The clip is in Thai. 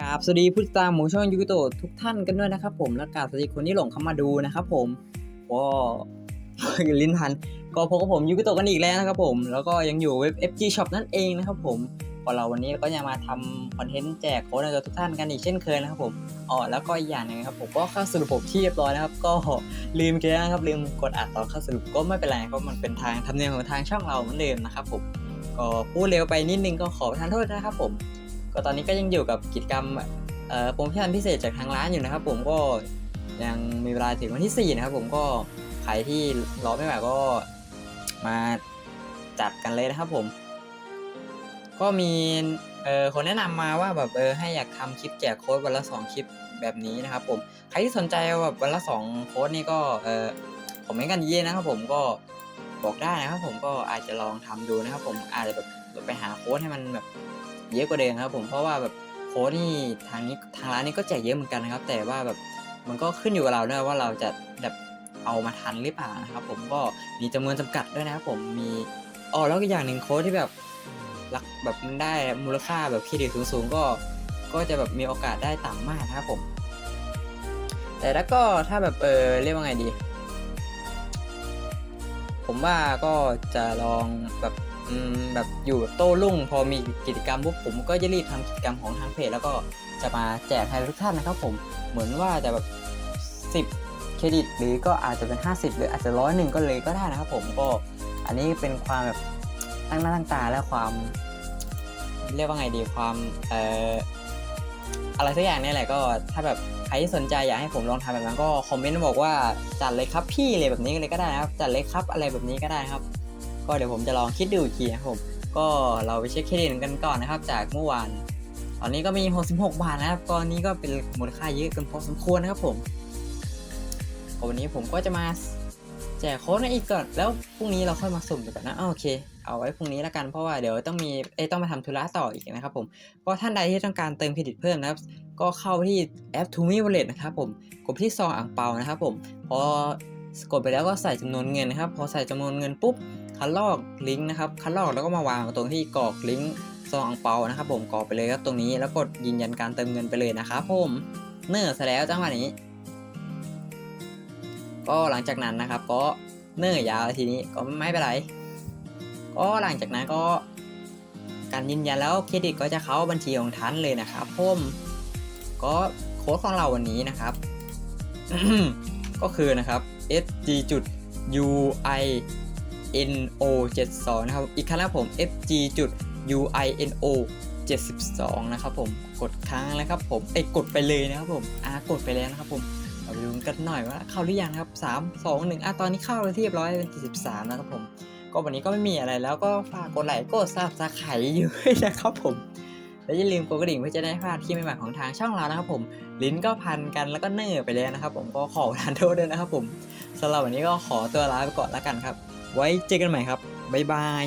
กราบสวัสดีผู้ติดตามหมูช่องยูกิโตะทุกท่านกันด้วยนะครับผมและกราบสวัสดีคนที่หลงเข้ามาดูนะครับผมก็ลิ้นพันก็พบกับผมยูกิโตะกันอีกแล้วนะครับผมแล้วก็ยังอยู่เว็บ FG Shop นั่นเองนะครับผมพอเราวันนี้ก็จะมาทำคอนเทนต์แจกโค้ดให้กับทุกท่านกันอีกเช่นเคยนะครับผมอ๋อแล้วก็อีกอย่างหนึงครับผมก็เข้าสรุปผมที่เรียบร้อยนะครับ ก็ลืมแก้นะครับลืมกดอัดตอนเข้าสรุปก็ไม่เป็นไรเพราะมันเป็นทางทำเนียมของทางช่องเราเหมือนเดิมนะครับผมก็พูดเร็วไปนิดนึงก็ขอประทานโทษนะครับผม ก็ตอนนี้ก็ยังอยู่กับกิจกรรมโปรโมชั่นพิเศษจากทางร้านอยู่นะครับ ผมก็ยังมีเวลาถึงวันที่ 4 นะครับ ผมก็ใครที่รอไม่ไหวก็มาจัดกันเลยนะครับผม ก็มีเออคนแนะนำมาว่าแบบเออให้อยากทำคลิปแจกโค้ดวันละ 2 คลิปแบบนี้นะครับ ผมใครที่สนใจแบบวันละ 2 โค้ดนี่ก็เออคอมเมนต์กันเยอะนะครับ ผมก็บอกได้นะครับ ผมก็อาจจะลองทำดูนะครับ ผมอาจจะแบบไปหาโค้ดให้มันแบบ เยอะกว่าเดิมครับ ผมเพราะว่าแบบโค้ดนี่ทางนี้ทางร้านนี้ก็แจกเยอะเหมือนกันนะครับ แต่ว่าแบบมันก็ขึ้นอยู่กับเราด้วยว่าเราจะแบบเอามาทันหรือเปล่านะครับ ผมก็มีจำนวนจำกัดด้วยนะครับผมมีอ๋อแล้วก็อย่างหนึ่งโค้ดที่แบบรักแบบมันได้มูลค่าแบบเครดิตสูงๆก็ก็จะแบบมีโอกาสได้ต่ำมากนะครับผม แต่แล้วก็ถ้าแบบเออเรียกว่าไงดี ผมว่าก็จะลองแบบ แบบอยู่โต้รุ่งพอมีกิจกรรมปุ๊บผมก็จะรีบทำกิจกรรมของทางเพจแล้วก็จะมาแจกให้ทุกท่านนะครับผมเหมือนว่าจะแบบ 10 เครดิต หรือก็อาจจะเป็น 50 หรืออาจจะร้อยหนึ่งก็เลยก็ได้นะครับผมก็อันนี้เป็นความแบบตั้งหน้าตั้งตาและความ เรียกว่าไงดีความเอ่ออะไรสักอย่างนี่แหละก็ถ้าแบบใครที่สนใจอยากให้ผมลองทำแบบนั้นก็คอมเมนต์มาบอกว่าจัดเลยครับพี่อะไรแบบนี้เลยก็ได้นะครับจัดเลยครับอะไรแบบนี้ก็ได้ครับ ก็เดี๋ยวผมจะลองคิดดูอีกทีนะครับผมก็เราไปเช็คเครดิตกันก่อนนะครับ จากเมื่อวาน ตอนนี้ก็มี 66 บาทนะครับก็นี้ก็เป็นมูลค่าเยอะกันพอสมควรนะครับผมวันนี้ผมก็จะมาแจกโค้ดให้อีกก่อนแล้วพรุ่งนี้เราค่อยมาสุ่มกันนะโอเค เอาไว้พรุ่งนี้แล้วกันเพราะว่าเดี๋ยวต้องมีเอ้ต้องมาทำธุระต่ออีกนะครับผมก็ท่านใดที่ต้องการเติมเครดิตเพิ่มนะครับ ก็เข้าไปที่แอป t o m e Wallet นะครับผมกดที่ซองอ่างเปานะครับผมพอกดไปแล้วก็ใส่จำนวนเงินนะครับ พอใส่จำนวนเงินปุ๊บ คัดลอกลิงก์นะครับคัดลอกแล้วก็มาวางตรงที่กรอกลิงก์ซองอ่างเปานะครับผมกรอกไปเลยครับตรงนี้แล้วกดยืนยันการเติมเงินไปเลยนะครับผมเนื่อซะแล้วจังหวะนี้ ก็หลังจากนั้นนะครับก็เนื่อยาวทีนี้ก็ไม่เป็นไรก็หลังจากนั้นก็การยืนยันแล้วเครดิตก็จะเข้าบัญชีของท่านเลยนะครับผมก็โค้ดของเราวันนี้นะครับ ก็คือนะครับ sg จุด ui no 72 นะครับ อีกครั้งนะผม fg จุด ui no 72 นะครับผม กดค้างแล้วครับผมไอ้กดไปเลยนะครับผมอ่ากดไปแล้วนะครับผมเราไปดูกันหน่อยว่าเข้าหรือยังครับ 3 2 1อะตอนนี้เข้าแล้วที่เรียบร้อยเป็น73นะครับผม ก็วันนี้ก็ไม่มีอะไรแล้วก็ฝากกดไลค์กดซับสไครต์อยู่นะครับผมและอย่าลืมกดกระดิ่งเพื่อจะได้ไม่พลาดคลิปใหม่ๆของทางช่องเรานะครับผม ลิ้นก็พันกันแล้วก็เนื่อไปแล้วนะครับผมก็ขอทานโทษด้วยนะครับผมสำหรับวันนี้ก็ขอตัวลาไปก่อนแล้วกันครับ ไว้เจอกันใหม่ครับ บ๊ายบาย